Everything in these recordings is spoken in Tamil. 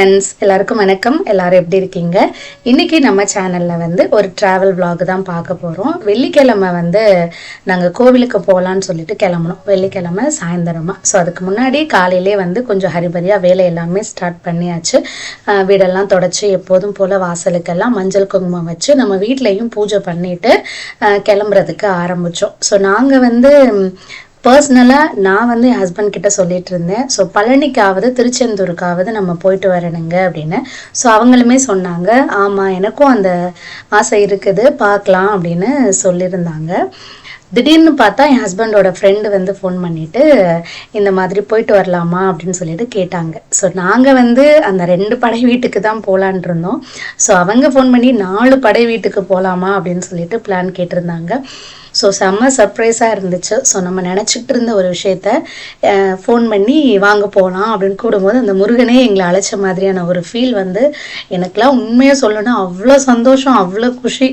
ஃப்ரெண்ட்ஸ் எல்லாருக்கும் வணக்கம். எல்லாரும் எப்படி இருக்கீங்க? இன்னைக்கு நம்ம சேனல்ல வந்து ஒரு டிராவல் vlog தான் பார்க்க போறோம். வெள்ளிக்கிழமை வந்து நாங்கள் கோவிலுக்கு போகலான்னு சொல்லிட்டு கிளம்பணும் வெள்ளிக்கிழமை சாயந்தரமா. ஸோ அதுக்கு முன்னாடி காலையிலே வந்து கொஞ்சம் ஹரிபரியா வேலை எல்லாமே ஸ்டார்ட் பண்ணியாச்சு. வீடெல்லாம் தொடச்சி எப்போதும் போல வாசலுக்கெல்லாம் மஞ்சள் குங்குமம் வச்சு நம்ம வீட்லேயும் பூஜை பண்ணிட்டு கிளம்புறதுக்கு ஆரம்பிச்சோம். ஸோ நாங்கள் வந்து பர்சனலாக நான் வந்து என் ஹஸ்பண்ட் கிட்ட சொல்லிட்டு இருந்தேன். ஸோ பழனிக்காவது திருச்செந்தூருக்காவது நம்ம போயிட்டு வரணுங்க அப்படின்னு. ஸோ அவங்களுமே சொன்னாங்க. ஆமாம் எனக்கும் அந்த ஆசை இருக்குது. பார்க்கலாம் அப்படின்னு சொல்லியிருந்தாங்க. திடீர்னு பார்த்தா என் ஹஸ்பண்டோட ஃப்ரெண்டு வந்து ஃபோன் பண்ணிட்டு இந்த மாதிரி போயிட்டு வரலாமா அப்படின்னு சொல்லிட்டு கேட்டாங்க. ஸோ நாங்கள் வந்து அந்த ரெண்டு படை வீட்டுக்கு தான் போகலான் இருந்தோம். ஸோ அவங்க ஃபோன் பண்ணி நாலு படை வீட்டுக்கு போகலாமா அப்படின்னு சொல்லிட்டு பிளான் கேட்டிருந்தாங்க. ஸோ செம்ம சர்ப்ரைஸாக இருந்துச்சு. ஸோ நம்ம நினச்சிட்டு இருந்த ஒரு விஷயத்த ஃபோன் பண்ணி வாங்க போகலாம் அப்படின்னு கூடும்போது அந்த முருகனே எங்களை அழைச்ச மாதிரியான ஒரு ஃபீல் வந்து எனக்கெலாம் உண்மையாக சொல்லணும் அவ்வளோ சந்தோஷம் அவ்வளோ குஷி.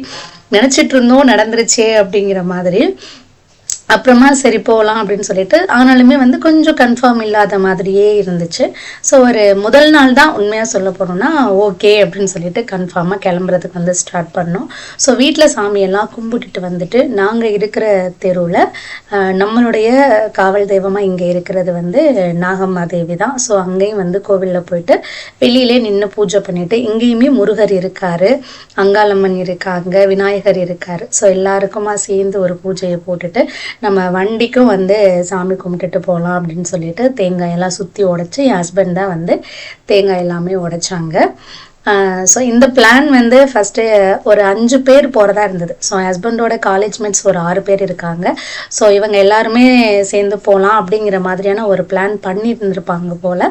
நினச்சிட்டு இருந்தோம் நடந்துருச்சே அப்படிங்கிற மாதிரி. அப்புறமா சரி போகலாம் அப்படின்னு சொல்லிட்டு ஆனாலுமே வந்து கொஞ்சம் கன்ஃபார்ம் இல்லாத மாதிரியே இருந்துச்சு. ஸோ ஒரு முதல் நாள் தான் உண்மையாக சொல்ல போனோம்னா ஓகே அப்படின்னு சொல்லிட்டு கன்ஃபார்மாக கிளம்புறதுக்கு வந்து ஸ்டார்ட் பண்ணோம். ஸோ வீட்டில் சாமியெல்லாம் கும்பிட்டுட்டு வந்துட்டு நாங்கள் இருக்கிற தெருவில் நம்மளுடைய காவல் தெய்வமாக இங்கே இருக்கிறது வந்து நாகம்மா தேவி தான். ஸோ அங்கேயும் வந்து கோவிலில் போயிட்டு வெளியிலே நின்று பூஜை பண்ணிட்டு இங்கேயுமே முருகர் இருக்காரு அங்காளம்மன் இருக்காங்க விநாயகர் இருக்காரு. ஸோ எல்லாருக்குமா சேர்ந்து ஒரு பூஜையை போட்டுட்டு நம்ம வண்டிக்கும் வந்து சாமி கும்பிட்டுட்டு போகலாம் அப்படின்னு சொல்லிட்டு தேங்காயெல்லாம் சுற்றி உடைச்சி என் ஹஸ்பண்ட் தான் வந்து தேங்காய் எல்லாமே உடைச்சாங்க. ஸோ இந்த பிளான் வந்து ஃபஸ்ட்டு ஒரு அஞ்சு பேர் போகிறதா இருந்தது. ஸோ ஹஸ்பண்டோட காலேஜ் மேட்ஸ் ஒரு ஆறு பேர் இருக்காங்க. ஸோ இவங்க எல்லாருமே சேர்ந்து போகலாம் அப்படிங்கிற மாதிரியான ஒரு பிளான் பண்ணி இருந்திருப்பாங்க போல்.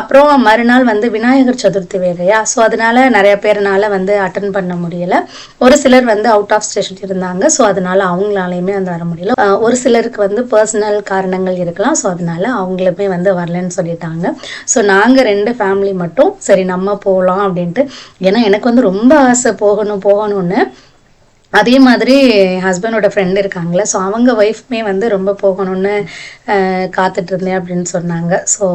அப்புறம் மறுநாள் வந்து விநாயகர் சதுர்த்தி வேலையா ஸோ அதனால் நிறைய பேர்னால வந்து அட்டன் பண்ண முடியலை. ஒரு சிலர் வந்து அவுட் ஆஃப் ஸ்டேஷன் இருந்தாங்க. ஸோ அதனால அவங்களாலையுமே வந்து வர முடியல. ஒரு சிலருக்கு வந்து பர்சனல் காரணங்கள் இருக்கலாம். ஸோ அதனால அவங்களுமே வந்து வரலன்னு சொல்லிட்டாங்க. ஸோ நாங்கள் ரெண்டு ஃபேமிலி மட்டும். சரி நம்ம போகலாம் அப்படின்னு அப்படின்ட்டு ஏன்னா எனக்கு வந்து ரொம்ப ஆசை போகணும் போகணும்னு. அதே மாதிரி ஹஸ்பண்டோட ஃப்ரெண்ட் இருக்காங்களே ஸோ அவங்க ஒய்ஃப்மே வந்து ரொம்ப போகணும்னு காத்துட்டு இருந்தேன் அப்படின்னு சொன்னாங்க. ஸோ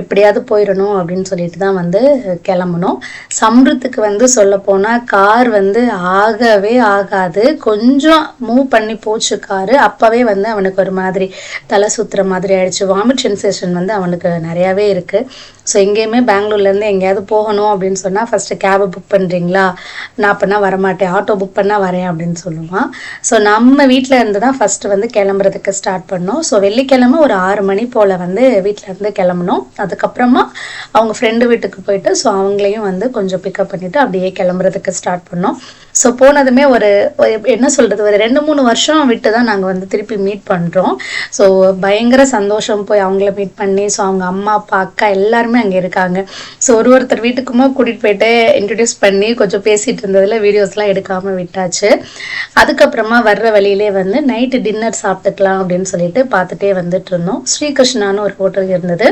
எப்படியாவது போயிடணும் அப்படின்னு சொல்லிட்டு தான் வந்து கிளம்பணும் சம்ருத்துக்கு வந்து சொல்ல போனால் கார் வந்து ஆகவே ஆகாது. கொஞ்சம் மூவ் பண்ணி போச்சு காரு. அப்போவே வந்து அவனுக்கு ஒரு மாதிரி தலை சுத்துற மாதிரி ஆயிடுச்சு. வாமிட் சென்சேஷன் வந்து அவனுக்கு நிறையாவே இருக்குது ஸோ எங்கேயுமே பெங்களூர்லேருந்து எங்கேயாவது போகணும் அப்படின்னு சொன்னால் ஃபஸ்ட்டு கேபை புக் பண்ணுறீங்களா நான் அப்போனா வரமாட்டேன். ஆட்டோ புக் பண்ணால் வரேன் அப்படின்னு சொல்லுவான் ஸோ நம்ம வீட்டில் இருந்து தான் ஃபஸ்ட்டு வந்து கிளம்புறதுக்கு ஸ்டார்ட் பண்ணோம். ஸோ வெள்ளிக்கிழமை ஒரு ஆறு மணி போல் வந்து வீட்டில் இருந்து கிளம்பணும் அதுக்கப்புறமா அவங்க ஃப்ரெண்டு வீட்டுக்கு போயிட்டு ஸோ அவங்களையும் வந்து கொஞ்சம் பிக்கப் பண்ணிவிட்டு அப்படியே கிளம்புறதுக்கு ஸ்டார்ட் பண்ணோம். ஸோ போனதுமே ஒரு ஒரு என்ன சொல்கிறது ஒரு ரெண்டு மூணு வருஷம் விட்டு தான் நாங்கள் வந்து திருப்பி மீட் பண்ணுறோம் ஸோ பயங்கர சந்தோஷம் போய் அவங்கள மீட் பண்ணி ஸோ அவங்க அம்மா அப்பா அக்கா எல்லாருமே அங்கே இருக்காங்க. ஸோ ஒரு ஒருத்தர் வீட்டுக்குமா கூட்டிகிட்டு போயிட்டு இன்ட்ரடியூஸ் பண்ணி கொஞ்சம் பேசிகிட்டு இருந்ததில் வீடியோஸ்லாம் எடுக்காமல் விட்டாச்சு. அதுக்கப்புறமா வர்ற வழியிலே வந்து நைட்டு டின்னர் சாப்பிட்டுக்கலாம் அப்படின்னு சொல்லிட்டு பார்த்துட்டே வந்துட்டு இருந்தோம். ஸ்ரீகிருஷ்ணான்னு ஒரு ஹோட்டல் இருந்தது.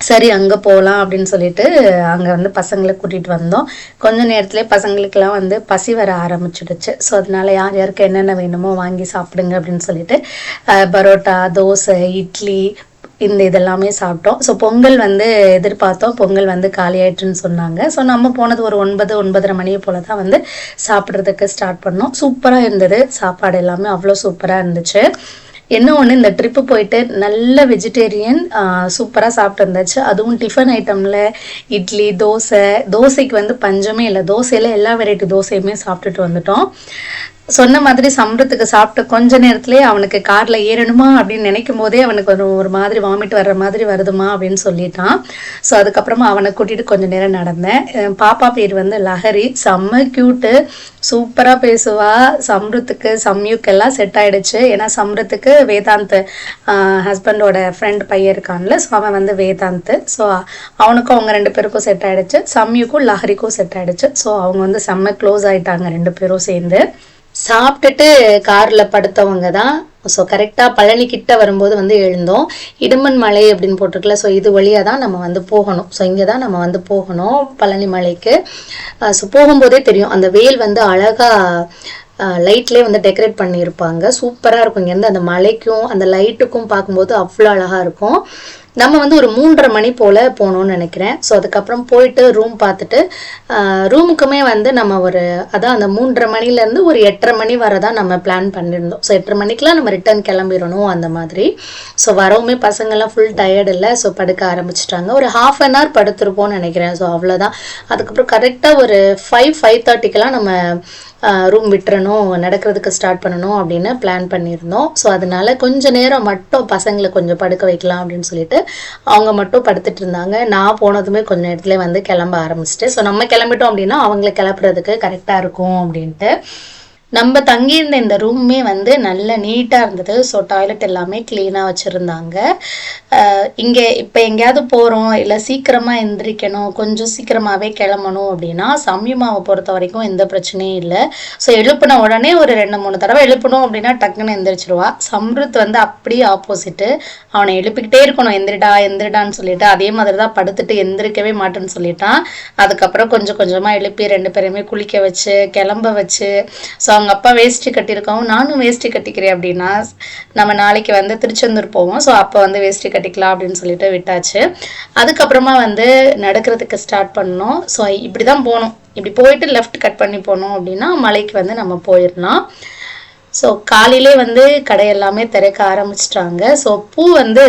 சரி அங்கே போகலாம் அப்படின்னு சொல்லிட்டு அங்கே வந்து பசங்களை கூட்டிகிட்டு வந்தோம். கொஞ்ச நேரத்துலேயே பசங்களுக்கெல்லாம் வந்து பசி வர ஆரம்பிச்சிடுச்சு. ஸோ அதனால யார் யாருக்கு என்னென்ன வேணுமோ வாங்கி சாப்பிடுங்க அப்படின்னு சொல்லிட்டு பரோட்டா தோசை இட்லி இந்த இதெல்லாமே சாப்பிட்டோம். ஸோ பொங்கல் வந்து எதிர்பார்த்தோம். பொங்கல் வந்து காலியாயிட்டுன்னு சொன்னாங்க. ஸோ நம்ம போனது ஒரு ஒன்பது ஒன்பதரை மணியை போல தான் வந்து சாப்பிட்றதுக்கு ஸ்டார்ட் பண்ணோம். சூப்பராக இருந்தது. சாப்பாடு எல்லாமே அவ்வளோ சூப்பராக இருந்துச்சு. என்ன ஒன்று இந்த ட்ரிப்பு போயிட்டு நல்ல வெஜிடேரியன் சூப்பராக சாப்பிட்டு இருந்தாச்சு. அதுவும் டிஃபன் ஐட்டமில் இட்லி தோசை. தோசைக்கு வந்து பஞ்சமே இல்லை. தோசையில் எல்லா வெரைட்டி தோசையுமே சாப்பிட்டுட்டு வந்துட்டோம். சொன்ன மாதிரி சம்பளத்துக்கு சாப்பிட்ட கொஞ்ச நேரத்திலே அவனுக்கு கார்ல ஏறணுமா அப்படின்னு நினைக்கும் போதே அவனுக்கு ஒரு ஒரு மாதிரி வாமிட் வர்ற மாதிரி வருதுமா அப்படின்னு சொல்லிட்டான். ஸோ அதுக்கப்புறமா அவனை கூட்டிட்டு கொஞ்ச நேரம் நடந்தேன். பாப்பா பேர் வந்து லஹரி. செம்ம கியூட்டு சூப்பராக பேசுவா. சம்ருத்துக்கு சம்யுக்கெல்லாம் செட் ஆயிடுச்சு. ஏன்னா சம்ருத்துக்கு வேதாந்த் ஹஸ்பண்டோட ஃப்ரெண்ட் பையன் இருக்கான்ல. ஸோ அவன் வந்து வேதாந்த். ஸோ அவனுக்கும் அவங்க ரெண்டு பேருக்கும் செட் ஆயிடுச்சு. சம்யுக்கும் லஹரிக்கும் செட் ஆயிடுச்சு. ஸோ அவங்க வந்து செம்ம க்ளோஸ் ஆயிட்டாங்க ரெண்டு பேரும் சேர்ந்து. சாப்பிட்டுட்டு காரில் படுத்தவங்க தான் ஸோ கரெக்டாக பழனி கிட்ட வரும்போது வந்து எழுந்தோம். இடுமன் மலை அப்படின்னு போட்டிருக்கல ஸோ இது வழியாக தான் நம்ம வந்து போகணும். ஸோ இங்கே தான் நம்ம வந்து போகணும் பழனி மலைக்கு. Uh, ஸோ போகும்போதே தெரியும் அந்த வெயில் வந்து அழகாக லைட்லேயே uh, வந்து டெக்கரேட் பண்ணியிருப்பாங்க. சூப்பராக இருக்கும். இங்கேருந்து அந்த மலைக்கும் அந்த லைட்டுக்கும் பார்க்கும்போது அவ்வளோ அழகாக இருக்கும். நம்ம வந்து ஒரு மூன்றரை மணி போல் போகணும்னு நினைக்கிறேன். ஸோ அதுக்கப்புறம் போயிட்டு ரூம் பார்த்துட்டு ரூமுக்குமே வந்து நம்ம ஒரு அதான் அந்த மூன்றரை மணிலேருந்து ஒரு எட்டரை மணி வரை தான் நம்ம பிளான் பண்ணியிருந்தோம் ஸோ எட்டரை மணிக்கெலாம் நம்ம ரிட்டர்ன் கிளம்பிடணும் அந்த மாதிரி. ஸோ வரவுமே பசங்கள்லாம் ஃபுல் டயர்டு இல்லை. ஸோ படுக்க ஆரம்பிச்சிட்டாங்க. ஒரு ஹாஃப் அன் ஹவர் படுத்துருப்போம்னு நினைக்கிறேன். ஸோ அவ்வளோதான் அதுக்கப்புறம் கரெக்டாக ஒரு ஃபைவ் ஃபைவ் தேர்ட்டிக்கெலாம் நம்ம ரூம் விட்டுறணும். நடக்கிறதுக்கு ஸ்டார்ட் பண்ணணும் அப்படின்னு பிளான் பண்ணியிருந்தோம். ஸோ அதனால கொஞ்ச நேரம் மட்டும் பசங்களை கொஞ்சம் படுக்க வைக்கலாம் அப்படின்னு சொல்லிட்டு அவங்க மட்டும் படுத்துட்டு இருந்தாங்க. நான் போனதுமே கொஞ்ச நேரத்துல வந்து கிளம்ப ஆரம்பிச்சிட்டு ஸோ நம்ம கிளம்பிட்டோம் அப்படின்னா அவங்கள கிளப்புறதுக்கு கரெக்டாக இருக்கும் அப்படின்ட்டு. நம்ம தங்கியிருந்த இந்த ரூமே வந்து நல்ல நீட்டாக இருந்தது. ஸோ டாய்லெட் எல்லாமே க்ளீனாக வச்சுருந்தாங்க. இங்கே இப்போ எங்கேயாவது போகிறோம் இல்லை சீக்கிரமாக எந்திரிக்கணும் கொஞ்சம் சீக்கிரமாகவே கிளம்பணும் அப்படின்னா சமயமாவை பொறுத்த வரைக்கும் எந்த பிரச்சனையும் இல்லை. ஸோ எழுப்பின உடனே ஒரு ரெண்டு மூணு தடவை எழுப்பணும் அப்படின்னா டக்குன்னு எந்திரிச்சிருவா. சம்ருத் வந்து அப்படியே ஆப்போசிட்டு அவனை எழுப்பிக்கிட்டே இருக்கணும். எந்திரிடா எந்திரிடான்னு சொல்லிட்டு அதே மாதிரி தான் படுத்துட்டு எந்திரிக்கவே மாட்டேன்னு சொல்லிட்டான். அதுக்கப்புறம் கொஞ்சம் கொஞ்சமாக எழுப்பி ரெண்டு பேருமே குளிக்க வச்சு கிளம்ப வச்சு ஸோ அவங்க அப்பா வேஷ்டி கட்டியிருக்கவும் நானும் வேஷ்டி கட்டிக்கிறேன் அப்படின்னா நம்ம நாளைக்கு வந்து திருச்செந்தூர் போவோம். ஸோ அப்போ வந்து வேஷ்டி கட்டிக்கலாம் அப்படின்னு சொல்லிட்டு விட்டாச்சு. அதுக்கப்புறமா வந்து நடக்கிறதுக்கு ஸ்டார்ட் பண்ணோம். ஸோ இப்படி தான் போகணும் இப்படி போயிட்டு லெஃப்ட் கட் பண்ணி போனோம் அப்படின்னா மலைக்கு வந்து நம்ம போயிடலாம். ஸோ காலையிலே வந்து கடை எல்லாமே திறக்க ஆரம்பிச்சிட்டாங்க. ஸோ பூ வந்து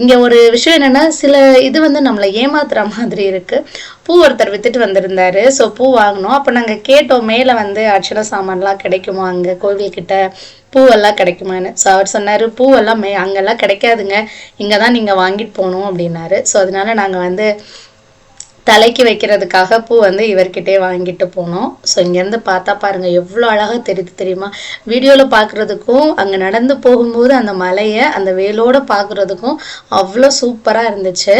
இங்கே ஒரு விஷயம் என்னென்னா சில இது வந்து நம்மளை ஏமாத்துற மாதிரி இருக்குது பூ ஒருத்தர் வித்துட்டு வந்திருந்தாரு. ஸோ பூ வாங்கினோம். அப்போ நாங்கள் கேட்டோம் மேலே வந்து அர்ச்சனை சாமான்லாம் கிடைக்குமா? அங்கே கோவில்கிட்ட பூவெல்லாம் கிடைக்குமான்னு. ஸோ அவர் சொன்னார் பூவெல்லாம் மே அங்கெல்லாம் கிடைக்காதுங்க. இங்கே தான் நீங்கள் வாங்கிட்டு போகணும் அப்படின்னாரு. ஸோ அதனால நாங்கள் வந்து தலைக்கு வைக்கிறதுக்காக பூ வந்து இவர்கிட்டே வாங்கிட்டு போனோம். ஸோ இங்கேருந்து பார்த்தா பாருங்கள் எவ்வளோ அழகாக தெரியுது தெரியுமா? வீடியோவில் பார்க்குறதுக்கும் அங்கே நடந்து போகும்போது அந்த மலையை அந்த வேலோடு பார்க்குறதுக்கும் அவ்வளோ சூப்பராக இருந்துச்சு.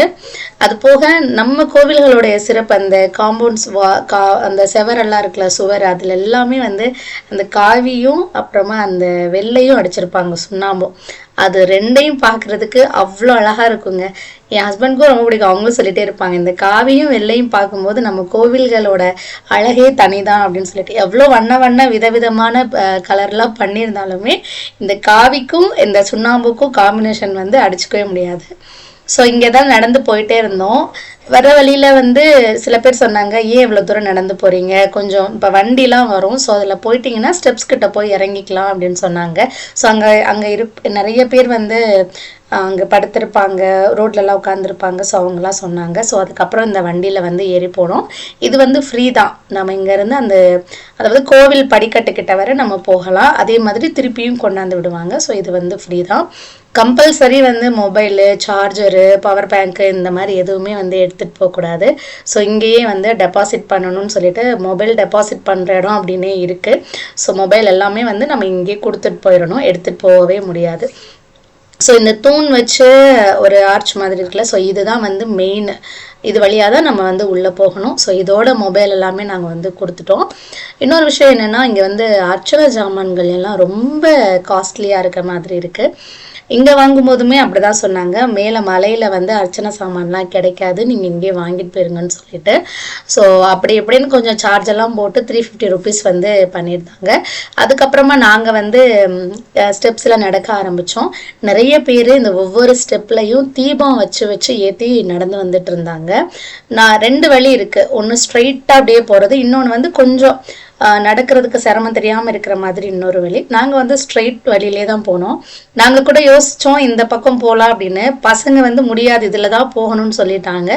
அது போக நம்ம கோவில்களுடைய சிறப்பு அந்த காம்பவுண்ட்ஸ் வா கா அந்த செவரெல்லாம் இருக்குல்ல சுவர் அதில் எல்லாமே வந்து அந்த காவியும் அப்புறமா அந்த வெள்ளையும் அடிச்சிருப்பாங்க சுண்ணாம்பும் அது ரெண்டையும் பார்க்கறதுக்கு அவ்வளோ அழகாக இருக்குங்க. என் ஹஸ்பண்ட்க்கும் ரொம்ப பிடிக்கும். அவங்களும் சொல்லிகிட்டே இருப்பாங்க இந்த காவியும் வெள்ளையும் பார்க்கும்போது நம்ம கோவில்களோட அழகே தனி தான் அப்படின்னு சொல்லிட்டு. எவ்வளோ வண்ண வண்ண விதவிதமான கலர்லாம் பண்ணியிருந்தாலுமே இந்த காவிக்கும் இந்த சுண்ணாம்புக்கும் காம்பினேஷன் வந்து அடிச்சுக்கவே முடியாது. ஸோ இங்கே தான் நடந்து போயிட்டே இருந்தோம். வர வழியில் வந்து சில பேர் சொன்னாங்க ஏன் இவ்வளோ தூரம் நடந்து போகிறீங்க கொஞ்சம் இப்போ வண்டிலாம் வரும். ஸோ அதில் போயிட்டீங்கன்னா ஸ்டெப்ஸ் கிட்ட போய் இறங்கிக்கலாம் அப்படின்னு சொன்னாங்க. ஸோ அங்கே அங்கே இருப் நிறைய பேர் வந்து அங்கே படுத்திருப்பாங்க. ரோட்லலாம் உட்காந்துருப்பாங்க ஸோ அவங்களாம் சொன்னாங்க. ஸோ அதுக்கப்புறம் இந்த வண்டியில் வந்து ஏறி போனோம். இது வந்து ஃப்ரீ தான். நம்ம இங்கேருந்து அந்த அதாவது கோவில் படிக்கட்டுக்கிட்ட வரை நம்ம போகலாம். அதே மாதிரி திருப்பியும் கொண்டாந்து விடுவாங்க. ஸோ இது வந்து ஃப்ரீ தான். கம்பல்சரி வந்து மொபைலு சார்ஜரு பவர் பேங்க்கு இந்த மாதிரி எதுவுமே வந்து எடுத்துகிட்டு போகக்கூடாது. ஸோ இங்கேயே வந்து டெபாசிட் பண்ணணும்னு சொல்லிட்டு மொபைல் டெபாசிட் பண்ணுற இடம் அப்படின்னே இருக்குது ஸோ மொபைல் எல்லாமே வந்து நம்ம இங்கேயே கொடுத்துட்டு போயிடணும். எடுத்துகிட்டு போகவே முடியாது. ஸோ இந்த தூண் வச்சு ஒரு ஆர்ச் மாதிரி இருக்குல்ல ஸோ இதுதான் வந்து மெயின் இது வழியாக தான் நம்ம வந்து உள்ளே போகணும். ஸோ இதோட மொபைல் எல்லாமே நாங்கள் வந்து கொடுத்துட்டோம். இன்னொரு விஷயம் என்னென்னா இங்கே வந்து அர்ச்சனை ஜாமான்கள் எல்லாம் ரொம்ப காஸ்ட்லியாக இருக்க மாதிரி இருக்குது இங்கே வாங்கும்போதுமே அப்படி தான் சொன்னாங்க. மேலே மலையில் வந்து அர்ச்சனை சாமான்லாம் கிடைக்காது. நீங்கள் இங்கேயே வாங்கிட்டு போயிருங்கன்னு சொல்லிட்டு. ஸோ அப்படி எப்படின்னு கொஞ்சம் சார்ஜ் எல்லாம் போட்டு த்ரீ ஃபிஃப்டி ருபீஸ் வந்து பண்ணியிருந்தாங்க. அதுக்கப்புறமா நாங்கள் வந்து ஸ்டெப்ஸில் நடக்க ஆரம்பித்தோம் நிறைய பேர் இந்த ஒவ்வொரு ஸ்டெப்லையும் தீபம் வச்சு வச்சு ஏற்றி நடந்து வந்துட்டு இருந்தாங்க. நான் ரெண்டு வழி இருக்குது ஒன்று ஸ்ட்ரைட்டாக அப்படியே போகிறது இன்னொன்று வந்து கொஞ்சம் நடக்கிறதுக்கு சிரமம் தெரியாமல் இருக்கிற மாதிரி இன்னொரு வழி. நாங்கள் வந்து ஸ்ட்ரெயிட் வழியிலே தான் போனோம். நாங்கள் கூட யோசித்தோம் இந்த பக்கம் போகலாம் அப்படின்னு. பசங்க வந்து முடியாது இதில் தான் போகணும்னு சொல்லிட்டாங்க.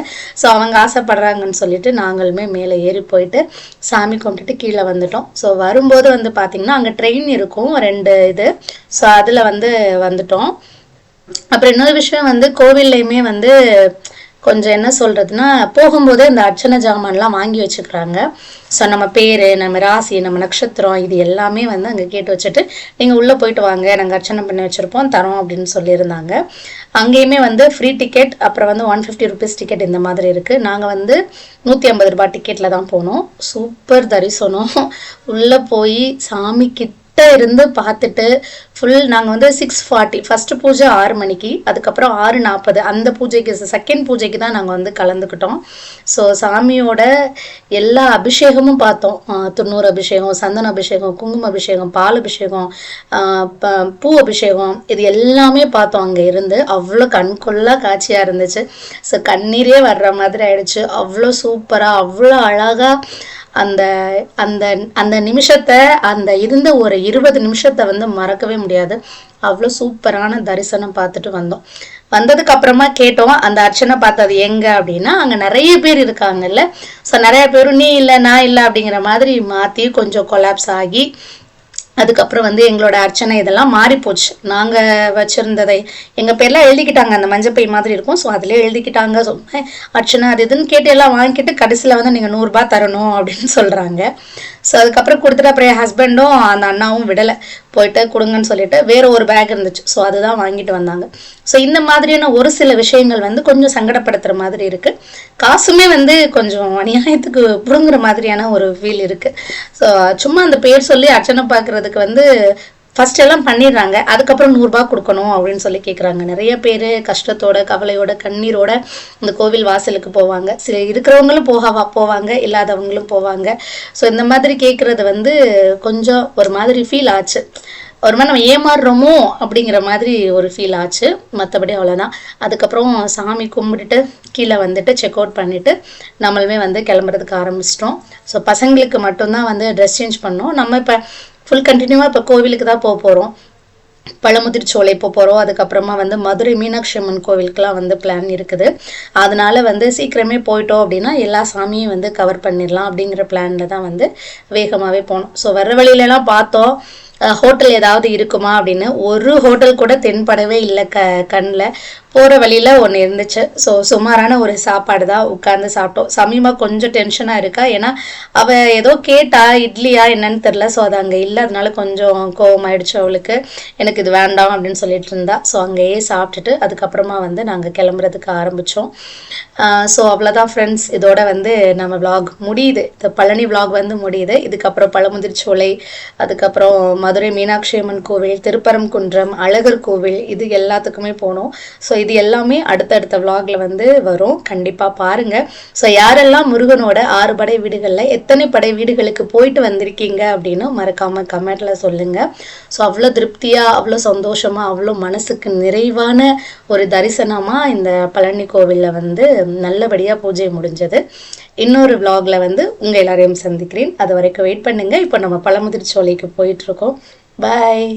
ஸோ அவங்க ஆசைப்படுறாங்கன்னு சொல்லிட்டு நாங்களுமே மேலே ஏறி போயிட்டு சாமி கும்பிட்டுட்டு கீழே வந்துட்டோம். ஸோ வரும்போது வந்து பார்த்திங்கன்னா அங்கே ட்ரெயின் இருக்கும் ரெண்டு இது. ஸோ அதில் வந்து வந்துட்டோம். அப்புறம் இன்னொரு விஷயம் வந்து கோவில்லையுமே வந்து கொஞ்சம் என்ன சொல்கிறதுனா போகும்போது இந்த அர்ச்சனை ஜாமான்லாம் வாங்கி வச்சுக்கிறாங்க. ஸோ நம்ம பேர் நம்ம ராசி நம்ம நட்சத்திரம் இது எல்லாமே வந்து அங்கே கேட்டு வச்சுட்டு நீங்கள் உள்ளே போயிட்டு வாங்க நாங்கள் அர்ச்சனை பண்ணி வச்சுருப்போம் தரோம் அப்படின்னு சொல்லியிருந்தாங்க. அங்கேயுமே வந்து ஃப்ரீ டிக்கெட் அப்புறம் வந்து ஒன் ஃபிஃப்டி ருபீஸ் டிக்கெட் இந்த மாதிரி இருக்குது நாங்கள் வந்து நூற்றி ஐம்பது ரூபாய் டிக்கெட்டில் தான் போனோம். சூப்பர் தரிசனம். உள்ளே போய் சாமிக்கு கிட்ட இருந்து பார்த்துட்டு ஃபுல் நாங்கள் வந்து சிக்ஸ் ஃபார்ட்டி ஃபஸ்ட்டு பூஜை ஆறு மணிக்கு அதுக்கப்புறம் ஆறு நாற்பது அந்த பூஜைக்கு செகண்ட் பூஜைக்கு தான் நாங்கள் வந்து கலந்துக்கிட்டோம். ஸோ சாமியோட எல்லா அபிஷேகமும் பார்த்தோம். துண்ணூறு அபிஷேகம் சந்தன அபிஷேகம் குங்கும அபிஷேகம் பால் அபிஷேகம் பூ அபிஷேகம் இது எல்லாமே பார்த்தோம் அங்கே இருந்து. அவ்வளோ கண்கொள்ளா காட்சியாக இருந்துச்சு. ஸோ கண்ணீரே வர்ற மாதிரி ஆயிடுச்சு. அவ்வளோ சூப்பராக அவ்வளோ அழகாக அந்த அந்த அந்த நிமிஷத்தை அந்த இருந்த ஒரு இருபது நிமிஷத்தை வந்து மறக்கவே முடியாது. அவ்வளோ சூப்பரான தரிசனம் பார்த்துட்டு வந்தோம். வந்ததுக்கு அப்புறமா கேட்டோம் அந்த அர்ச்சனை பார்த்தது எங்க அப்படின்னா அங்க நிறைய பேர் இருக்காங்கல்ல. ஸோ நிறைய பேரும் நீ இல்லை நான் இல்லை அப்படிங்கிற மாதிரி மாற்றி கொஞ்சம் கொலாப்ஸ் ஆகி அதுக்கப்புறம் வந்து எங்களோட அர்ச்சனை இதெல்லாம் மாறி போச்சு. நாங்கள் வச்சுருந்ததை எங்கள் பேர்லாம் எழுதிக்கிட்டாங்க. அந்த மஞ்சப்பை மாதிரி இருக்கும். ஸோ அதிலே எழுதிக்கிட்டாங்க. ஸோ அர்ச்சனை அது இதுன்னு கேட்டு எல்லாம் வாங்கிட்டு கடைசியில் வந்து நீங்கள் நூறுரூபா தரணும் அப்படின்னு சொல்கிறாங்க ஸோ அதுக்கப்புறம் கொடுத்துட்டு அப்புறம் என் ஹஸ்பண்டும் அந்த அண்ணாவும் விடலை. போயிட்டு கொடுங்கன்னு சொல்லிட்டு வேற ஒரு பேக் இருந்துச்சு. ஸோ அதுதான் வாங்கிட்டு வந்தாங்க. ஸோ இந்த மாதிரியான ஒரு சில விஷயங்கள் வந்து கொஞ்சம் சங்கடப்படுத்துற மாதிரி இருக்கு. காசுமே வந்து கொஞ்சம் அநியாயத்துக்கு புடுங்குற மாதிரியான ஒரு ஃபீல் இருக்கு. ஸோ சும்மா அந்த பேர் சொல்லி அர்ச்சனை பார்க்கறதுக்கு வந்து ஃபர்ஸ்ட் எல்லாம் பண்ணிடுறாங்க. அதுக்கப்புறம் நூறுரூபா கொடுக்கணும் அப்படின்னு சொல்லி கேட்குறாங்க நிறைய பேர் கஷ்டத்தோட கவலையோட கண்ணீரோட இந்த கோவில் வாசலுக்கு போவாங்க. சில இருக்கிறவங்களும் போகவா போவாங்க. இல்லாதவங்களும் போவாங்க. ஸோ இந்த மாதிரி கேட்குறது வந்து கொஞ்சம் ஒரு மாதிரி ஃபீல் ஆச்சு. ஒரு மாதிரி நம்ம ஏமாறுறோமோ அப்படிங்கிற மாதிரி ஒரு ஃபீல் ஆச்சு. மற்றபடி அவ்வளோதான் அதுக்கப்புறம் சாமி கும்பிட்டுட்டு கீழே வந்துட்டு செக் அவுட் பண்ணிட்டு நம்மளுமே வந்து கிளம்புறதுக்கு ஆரம்பிச்சிட்டோம். ஸோ பசங்களுக்கு மட்டும்தான் வந்து ட்ரெஸ் சேஞ்ச் பண்ணோம். நம்ம இப்போ ஃபுல் கண்டினியூவாக இப்போ கோவிலுக்கு தான் போக போகிறோம் பழமுதிர்ச்சோலை போக போகிறோம் அதுக்கப்புறமா வந்து மதுரை மீனாட்சி அம்மன் கோவிலுக்குலாம் வந்து பிளான் இருக்குது. அதனால வந்து சீக்கிரமே போயிட்டோம் அப்படின்னா எல்லா சாமியும் வந்து கவர் பண்ணிடலாம் அப்படிங்கிற பிளானில் தான் வந்து வேகமாகவே போனோம். ஸோ வர வழியிலலாம் பார்த்தோம். ஹோட்டல் ஏதாவது இருக்குமா அப்படின்னு ஒரு ஹோட்டல் கூட தென்படவே இல்லை க கண்ணில் போகிற வழியில் ஒன்று இருந்துச்சு. ஸோ சுமாரான ஒரு சாப்பாடு தான் உட்காந்து சாப்பிட்டோம். சமீபமாக கொஞ்சம் டென்ஷனாக இருக்கா? ஏன்னா அவள் ஏதோ கேட்டா இட்லியா? என்னன்னு தெரில ஸோ அது அங்கே இல்லை அதனால கொஞ்சம் கோவமாயிடுச்சு அவளுக்கு. எனக்கு இது வேண்டாம் அப்படின்னு சொல்லிட்டு இருந்தா. ஸோ அங்கேயே சாப்பிட்டுட்டு அதுக்கப்புறமா வந்து நாங்கள் கிளம்புறதுக்கு ஆரம்பித்தோம் ஸோ அவ்வளோதான் ஃப்ரெண்ட்ஸ் இதோட வந்து நம்ம vlog முடியுது. இந்த பழனி vlog வந்து முடியுது. இதுக்கப்புறம் பழமுதிர் சோலை அதுக்கப்புறம் மதுரை மீனாட்சி அம்மன் கோவில் திருப்பரங்குன்றம் அழகர் கோவில் இது எல்லாத்துக்குமே போனோம். ஸோ இது எல்லாமே அடுத்தடுத்த vlogல வந்து வரும். கண்டிப்பாக பாருங்க. ஸோ யாரெல்லாம் முருகனோட ஆறு படை வீடுகளில் எத்தனை படை வீடுகளுக்கு போயிட்டு வந்திருக்கீங்க அப்படின்னு மறக்காம கமெண்ட்ல சொல்லுங்க. ஸோ அவ்வளோ திருப்தியா அவ்வளோ சந்தோஷமா அவ்வளோ மனசுக்கு நிறைவான ஒரு தரிசனமா இந்த பழனி கோவிலில் வந்து நல்லபடியாக பூஜை முடிஞ்சது. இன்னொரு vlogல வந்து உங்கள் எல்லாரையும் சந்திக்கிறேன். அது வரைக்கும் வெயிட் பண்ணுங்கள் இப்போ நம்ம பழமுதிர்ச்சோலைக்கு போயிட்டுருக்கோம் பாய்